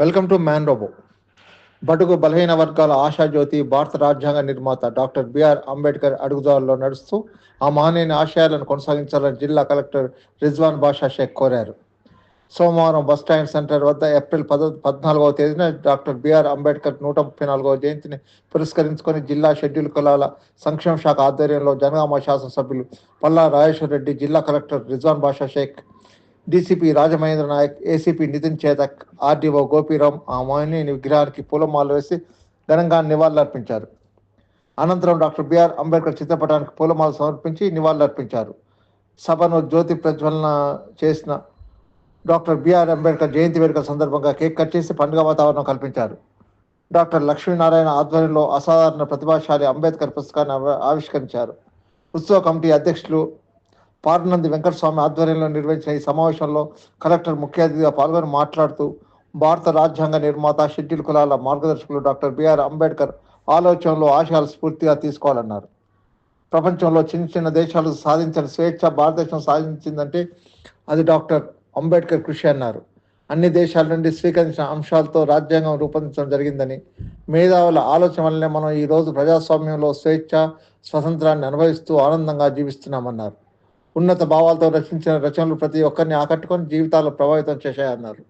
Welcome to man robo బడుగు బలహీన వర్గాల ఆశాజ్యోతి భారత రాజ్యాంగ నిర్మాత డాక్టర్ బిఆర్ అంబేద్కర్ అడుగుదారులో నడుస్తూ ఆ మహనీయుని ఆశయాలను కొనసాగించాలని జిల్లా కలెక్టర్ రిజ్వాన్ బాషా షేక్ కోరారు. సోమవారం బస్ స్టాండ్ సెంటర్ వద్ద ఏప్రిల్ పద పద్నాలుగవ తేదీన డాక్టర్ బిఆర్ అంబేద్కర్ నూట ముప్పై నాలుగవ జయంతిని పురస్కరించుకొని జిల్లా షెడ్యూల్ కులాల సంక్షేమ శాఖ ఆధ్వర్యంలో జనగామ శాసనసభ్యులు పల్లా రాజేశ్వర రెడ్డి జిల్లా collector Rizwan Basha Shaik DCP Rajamahendra Nayak ACP Nitin Chetak RDO Gopiram ఆ మోహిని విగ్రహానికి పూలమాల వేసి ఘనంగా నివాళులర్పించారు. అనంతరం డాక్టర్ బిఆర్ అంబేద్కర్ చిత్రపటానికి పూలమాల సమర్పించి నివాళులర్పించారు. సభను జ్యోతి ప్రజ్వలన చేసిన డాక్టర్ బిఆర్ అంబేద్కర్ జయంతి వేడుకల సందర్భంగా కేక్ కట్ చేసి పండుగ వాతావరణం కల్పించారు. డాక్టర్ లక్ష్మీనారాయణ ఆధ్వర్యంలో అసాధారణ ప్రతిభాశాలి అంబేద్కర్ పుస్తకాన్ని ఆవిష్కరించారు. ఉత్సవ కమిటీ అధ్యక్షులు పార్నంది వెంకటస్వామి ఆధ్వర్యంలో నిర్వహించిన ఈ సమావేశంలో కలెక్టర్ ముఖ్య అతిథిగా పాల్గొని మాట్లాడుతూ భారత రాజ్యాంగ నిర్మాత షెడ్యూల్ కులాల మార్గదర్శకులు డాక్టర్ బిఆర్ అంబేద్కర్ ఆలోచనలు ఆశయాలు స్ఫూర్తిగా తీసుకోవాలన్నారు. ప్రపంచంలో చిన్న చిన్న దేశాలు సాధించిన స్వేచ్ఛ భారతదేశం సాధించిందంటే అది డాక్టర్ అంబేద్కర్ కృషి అన్నారు. అన్ని దేశాల నుండి స్వీకరించిన అంశాలతో రాజ్యాంగం రూపొందించడం జరిగిందని మేధావుల ఆలోచన వల్లనే మనం ఈరోజు ప్రజాస్వామ్యంలో స్వేచ్ఛ స్వతంత్రాన్ని అనుభవిస్తూ ఆనందంగా జీవిస్తున్నామన్నారు. ఉన్నత భావాలతో రచించిన రచనలు ప్రతి ఒక్కరిని ఆకట్టుకొని జీవితాలు ప్రభావితం చేశాయన్నారు.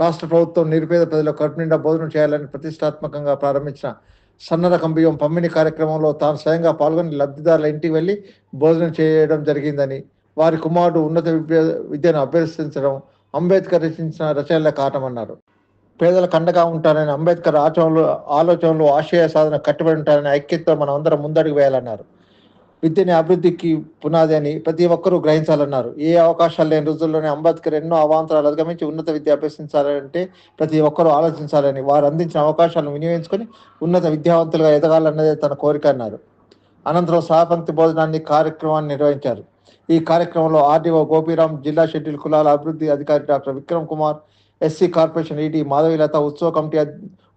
రాష్ట్ర ప్రభుత్వం నిరుపేద ప్రజలకు కడుపు నిండా భోజనం చేయాలని ప్రతిష్టాత్మకంగా ప్రారంభించిన సన్నరకం బియ్యం పంపిణీ కార్యక్రమంలో తాను స్వయంగా పాల్గొని లబ్ధిదారుల ఇంటికి వెళ్ళి భోజనం చేయడం జరిగిందని వారి కుమారుడు ఉన్నత విద్య విద్యను అభ్యర్థించడం అంబేద్కర్ రచించిన రచనల కారణమన్నారు. పేదల కండగా ఉంటారని అంబేద్కర్ ఆచరణలు ఆలోచనలు ఆశయ సాధన కట్టుబడి ఉంటారని ఐక్యతతో మనం అందరం ముందడుగు వేయాలన్నారు. విద్యని అభివృద్ధికి పునాది అని ప్రతి ఒక్కరూ గ్రహించాలన్నారు. ఏ అవకాశాలు లేని రోజుల్లోనే అంబేద్కర్ ఎన్నో అవాంతరాలు అధిగమించి ఉన్నత విద్య అభ్యసించాలంటే ప్రతి ఒక్కరూ ఆలోచించాలని వారు అందించిన అవకాశాలను వినియోగించుకొని ఉన్నత విద్యావంతులుగా ఎదగాలన్నదే తన కోరిక అన్నారు. అనంతరం సహపంక్తి భోజనాన్ని కార్యక్రమాన్ని నిర్వహించారు. ఈ కార్యక్రమంలో ఆర్డీఓ గోపీరామ్ జిల్లా షెడ్యూల్ కులాల అభివృద్ధి అధికారి doctor Vikram Kumar SC corporation ED Madhavilatha ఉత్సవ కమిటీ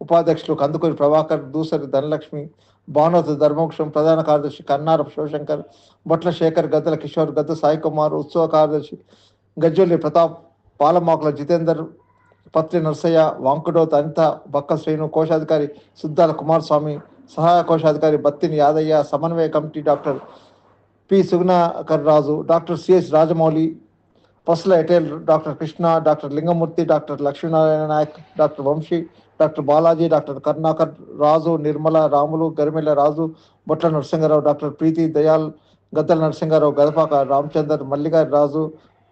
ఉపాధ్యక్షులు కందుకూరి ప్రభాకర్ దూసరి ధనలక్ష్మి భానువత ధర్మోక్షం ప్రధాన కార్యదర్శి కన్నారపు శివశంకర్ బొట్ల శేఖర్ గద్దల కిషోర్ గద్ద సాయి కుమార్ ఉత్సవ కార్యదర్శి గజ్జొల్లి ప్రతాప్ పాలమాకుల జితేందర్ పత్రి నర్సయ్య వాంకుడోత్ అనిత బక్క శ్రీను కోశాధికారి సుద్దాల కుమారస్వామి సహాయ కోశాధికారి బత్తిని యాదయ్య సమన్వయ committee doctor P. Sugunakar Raju doctor CS Rajamouli Pasula Etela doctor Krishna doctor Lingamurthy doctor Lakshminarayana Nayak doctor Vamshi doctor Balaji doctor Karunakar Raju Nirmala Ramulu Garimella Raju Botla Narasimharao doctor Preethi Dayal Gaddala Narasimharao Gadapaka Ramachander Malligari Raju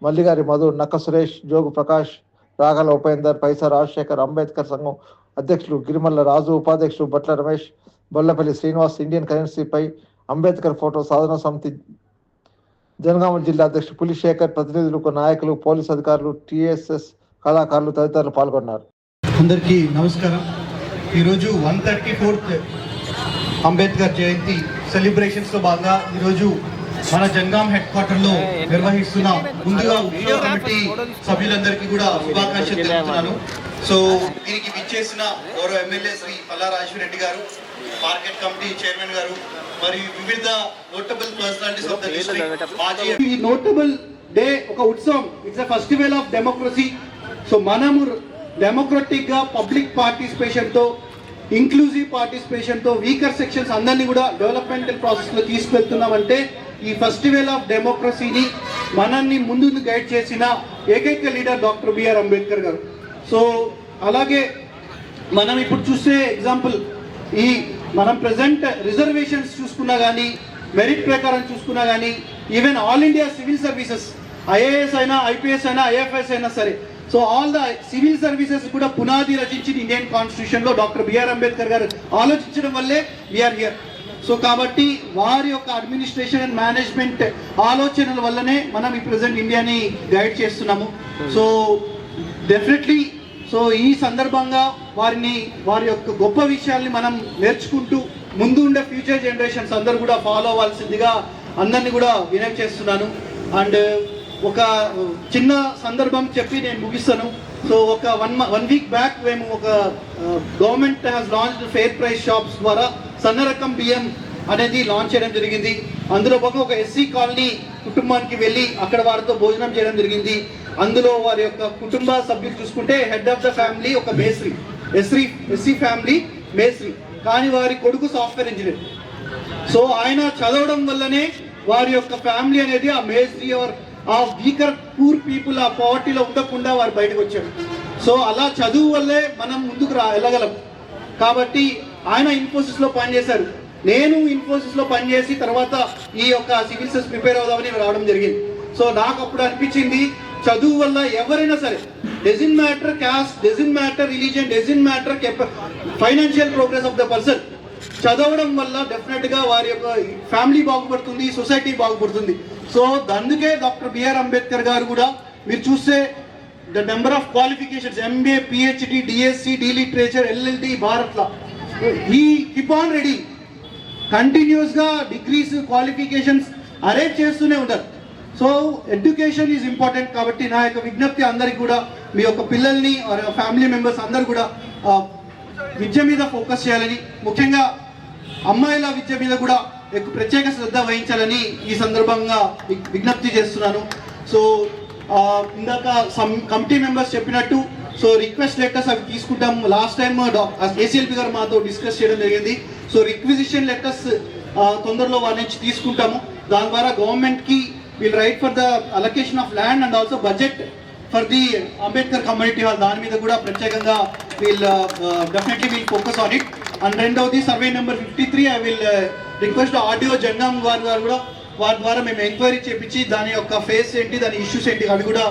Malligari Madhu Nakka Suresh Jogu Prakash రాగల ఉపేందర్ పైసా రాజశేఖర్ అంబేద్కర్ సంఘం అధ్యక్షులు గిరిమల్ల రాజు ఉపాధ్యక్షులు Batla Ramesh Bollapalli Srinivas Indian కరెన్సీపై Ambedkar photo సాధన సమితి జనగామ జిల్లా అధ్యక్షుడు పులిశేఖర్ ప్రతినిధులు నాయకులు పోలీస్ అధికారులు టీఎస్ఎస్ కళాకారులు తదితరులు పాల్గొన్నారు. అందరికీ నమస్కారం. ఈరోజు one thirty fourth Ambedkar Jayanti సెలబ్రేషన్స్లో భాగంగా ఈరోజు మన జంగాం హెడ్ క్వార్టర్లో నిర్వహిస్తున్న ముందుగా ఉత్సవ కమిటీ సభ్యులందరికీ కూడా శుభాకాంక్షలు తెలుపుతున్నాను. సో దీనికి విచ్చేసిన గౌరవ ఎమ్మెల్యే శ్రీ పల్లారాజు రెడ్డి గారు మార్కెట్ కమిటీ చైర్మన్ గారు మరియు వివిధ notable personalities of the district మాజీ ఈ నోటబుల్ డే ఒక ఉత్సవం. It's a festival of democracy so మనము డెమోక్రటిక్గా పబ్లిక్ పార్టిసిపేషన్తో ఇంక్లూజివ్ పార్టిసిపేషన్తో వీకర్ సెక్షన్స్ అందరినీ కూడా డెవలప్మెంటల్ ప్రాసెస్లో తీసుకెళ్తున్నామంటే ఈ ఫెస్టివల్ ఆఫ్ డెమోక్రసీని మనల్ని ముందు గైడ్ చేసిన ఏకైక లీడర్ డాక్టర్ బిఆర్ అంబేద్కర్ గారు. సో అలాగే మనం ఇప్పుడు చూసే ఎగ్జాంపుల్ ఈ మనం ప్రజెంట్ రిజర్వేషన్స్ చూసుకున్నా కానీ మెరిట్ ప్రకారం చూసుకున్నా కానీ even all India civil services IAS అయినా ఐపీఎస్ అయినా ఐఎఫ్ఎస్ అయినా సరే so all the civil services కూడా పునాది రచించిన ఇండియన్ కాన్స్టిట్యూషన్లో డాక్టర్ బిఆర్ అంబేద్కర్ గారు ఆలోచించడం వల్లే వీఆర్ హియర్ సో కాబట్టి వారి యొక్క అడ్మినిస్ట్రేషన్ అండ్ మేనేజ్మెంట్ ఆలోచనల వల్లనే మనం ఈ ప్రజెంట్ ఇండియాని గైడ్ చేస్తున్నాము సో డెఫినెట్లీ సో ఈ సందర్భంగా వారిని వారి యొక్క గొప్ప విషయాల్ని మనం నేర్చుకుంటూ ముందు ఉండే ఫ్యూచర్ జనరేషన్స్ అందరు కూడా ఫాలో అవ్వాల్సిందిగా అందరినీ కూడా వినక్ చేస్తున్నాను అండ్ ఒక చిన్న సందర్భం చెప్పి నేను ముగిస్తాను. సో ఒక వన్ వన్ వీక్ బ్యాక్ మేము ఒక government has launch fair price shops ద్వారా సన్న రకం బియ్యం అనేది లాంచ్ చేయడం జరిగింది. అందులో భాగంగా ఒక ఎస్సీ కాలనీ కుటుంబానికి వెళ్ళి అక్కడ వారితో భోజనం చేయడం జరిగింది. అందులో వారి యొక్క కుటుంబ సభ్యులు చూసుకుంటే హెడ్ ఆఫ్ ద ఫ్యామిలీ ఒక మేస్త్రి. ఎస్రీ ఎస్సీ ఫ్యామిలీ మేస్త్రి. కానీ వారి కొడుకు సాఫ్ట్వేర్ ఇంజనీర్ సో ఆయన చదవడం వల్లనే వారి యొక్క ఫ్యామిలీ అనేది ఆ మేస్త్రి ఆర్ ఆ వీకర్ పూర్ పీపుల్ ఆ పావర్టీలో ఉండకుండా వారు బయటకు వచ్చారు. సో అలా చదువు వల్లే మనం ముందుకు రా వెళ్ళగలం. కాబట్టి ఆయన ఇన్ఫోసిస్లో పనిచేశారు. నేను ఇన్ఫోసిస్లో పనిచేసి తర్వాత ఈ యొక్క సివిల్ సర్వీస్ ప్రిపేర్ అవుదామని రావడం జరిగింది. సో నాకు అప్పుడు అనిపించింది చదువు వల్ల ఎవరైనా సరే doesn't matter caste doesn't matter religion doesn't matter financial progress of the person. చదవడం వల్ల డెఫినెట్గా వారి యొక్క ఫ్యామిలీ బాగుపడుతుంది సొసైటీ బాగుపడుతుంది. సో అందుకే డాక్టర్ బిఆర్ అంబేద్కర్ గారు కూడా మీరు చూస్తే the number of qualifications MBA PhD DSc D literature LLD భారత్లో ఈ కిప్ ఆన్ రెడీ కంటిన్యూస్గా డిగ్రీస్ క్వాలిఫికేషన్స్ అరేంజ్ చేస్తూనే ఉంటారు. సో ఎడ్యుకేషన్ ఈజ్ ఇంపార్టెంట్ కాబట్టి నా యొక్క విజ్ఞప్తి అందరికి కూడా మీ యొక్క పిల్లల్ని ఫ్యామిలీ మెంబర్స్ అందరు కూడా విద్య మీద ఫోకస్ చేయాలని. ముఖ్యంగా అమ్మాయిల విద్య మీద కూడా ప్రత్యేక శ్రద్ధ వహించాలని ఈ సందర్భంగా విజ్ఞప్తి చేస్తున్నాను. సో ఇందాక సమ్ కమిటీ మెంబర్స్ చెప్పినట్టు సో రిక్వెస్ట్ లెటర్స్ అవి తీసుకుంటాం. లాస్ట్ టైం ఏసీఎల్పి గారు మాతో డిస్కస్ చేయడం జరిగింది. సో రిక్విజిషన్ లెటర్స్ తొందరలో వారి నుంచి తీసుకుంటాము. దాని ద్వారా గవర్నమెంట్కి we'll will write for the allocation of land and also budget for the Ambedkar community hall. దాని మీద కూడా ప్రత్యేకంగా we'll definitely we'll focus on it. And రెండవది survey number fifty three I will request RDO Jangam వారి గారు కూడా వారి ద్వారా మేము ఎంక్వైరీ చేపించి దాని యొక్క ఫేస్ ఏంటి దాని ఇష్యూస్ ఏంటి అవి కూడా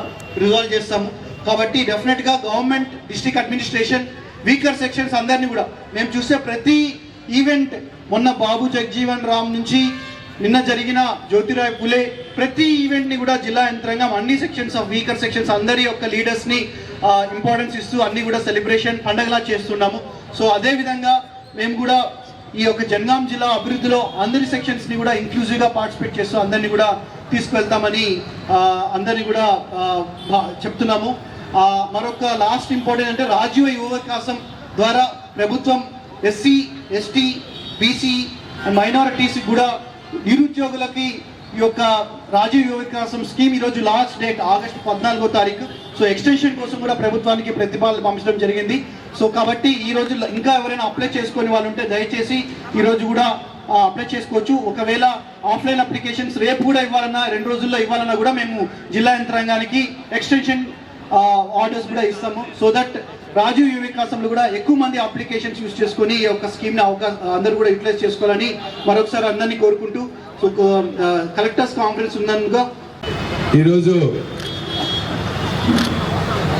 రిజాల్వ్ చేస్తాము. కాబట్టి డెఫినెట్గా government district administration weaker sections అందరినీ కూడా మేము చూసే ప్రతి ఈవెంట్ మొన్న బాబు జగజీవన్ రామ్ నుంచి నిన్న జరిగిన జ్యోతిరాయ్ పులే ప్రతి ఈవెంట్ని కూడా జిల్లా యంత్రాంగం అన్ని సెక్షన్స్ ఆఫ్ వీకర్ సెక్షన్స్ అందరి యొక్క లీడర్స్ని ఇంపార్టెన్స్ ఇస్తూ అన్ని కూడా సెలబ్రేషన్ పండగలా చేస్తున్నాము. సో అదేవిధంగా మేము కూడా ఈ యొక్క జనగాం జిల్లా అభివృద్ధిలో అందరి సెక్షన్స్ని కూడా ఇంక్లూజివ్గా పార్టిసిపేట్ చేస్తూ అందరినీ కూడా తీసుకువెళ్తామని అందరినీ కూడా చెప్తున్నాము. మరొక లాస్ట్ ఇంపార్టెంట్ అంటే రాజీవ యువకాశం ద్వారా ప్రభుత్వం ఎస్సీ ఎస్టీ బీసీ మైనారిటీస్ కూడా నిరుద్యోగులకి ఈ యొక్క రాజీవ్ యువ వికాసం స్కీమ్ ఈరోజు లాస్ట్ డేట్ ఆగస్టు పద్నాలుగో తారీఖు. సో ఎక్స్టెన్షన్ కోసం కూడా ప్రభుత్వానికి ప్రతిపాదన పంపించడం జరిగింది. సో కాబట్టి ఈ రోజు ఇంకా ఎవరైనా అప్లై చేసుకునే వాళ్ళు ఉంటే దయచేసి ఈరోజు కూడా అప్లై చేసుకోవచ్చు. ఒకవేళ ఆఫ్లైన్ అప్లికేషన్స్ రేపు కూడా ఇవ్వాలన్నా రెండు రోజుల్లో ఇవ్వాలన్నా కూడా మేము జిల్లా యంత్రాంగానికి ఎక్స్టెన్షన్ ఆర్డర్స్ కూడా ఇస్తాము. సో దట్ రాజీవ్ యువ వికాసంలో కూడా ఎక్కువ మంది అప్లికేషన్స్ యూజ్ చేసుకొని ఈ యొక్క స్కీమ్ని అవకాశం అందరూ కూడా యూటిలైజ్ చేసుకోవాలని మరొకసారి అందరినీ కోరుకుంటూ సో కలెక్టర్స్ కాన్ఫరెన్స్ ఉన్నందుగా ఈరోజు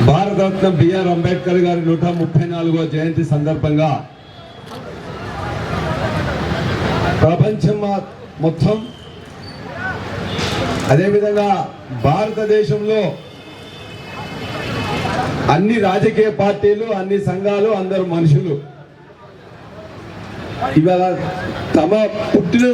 భారతరత్న బిఆర్ అంబేద్కర్ గారి నూట ముప్పై నాలుగో జయంతి సందర్భంగా ప్రపంచం మొత్తం అదేవిధంగా భారతదేశంలో అన్ని రాజకీయ పార్టీలు అన్ని సంఘాలు అందరు మనుషులు. ఇవాళ తమ పుట్టిన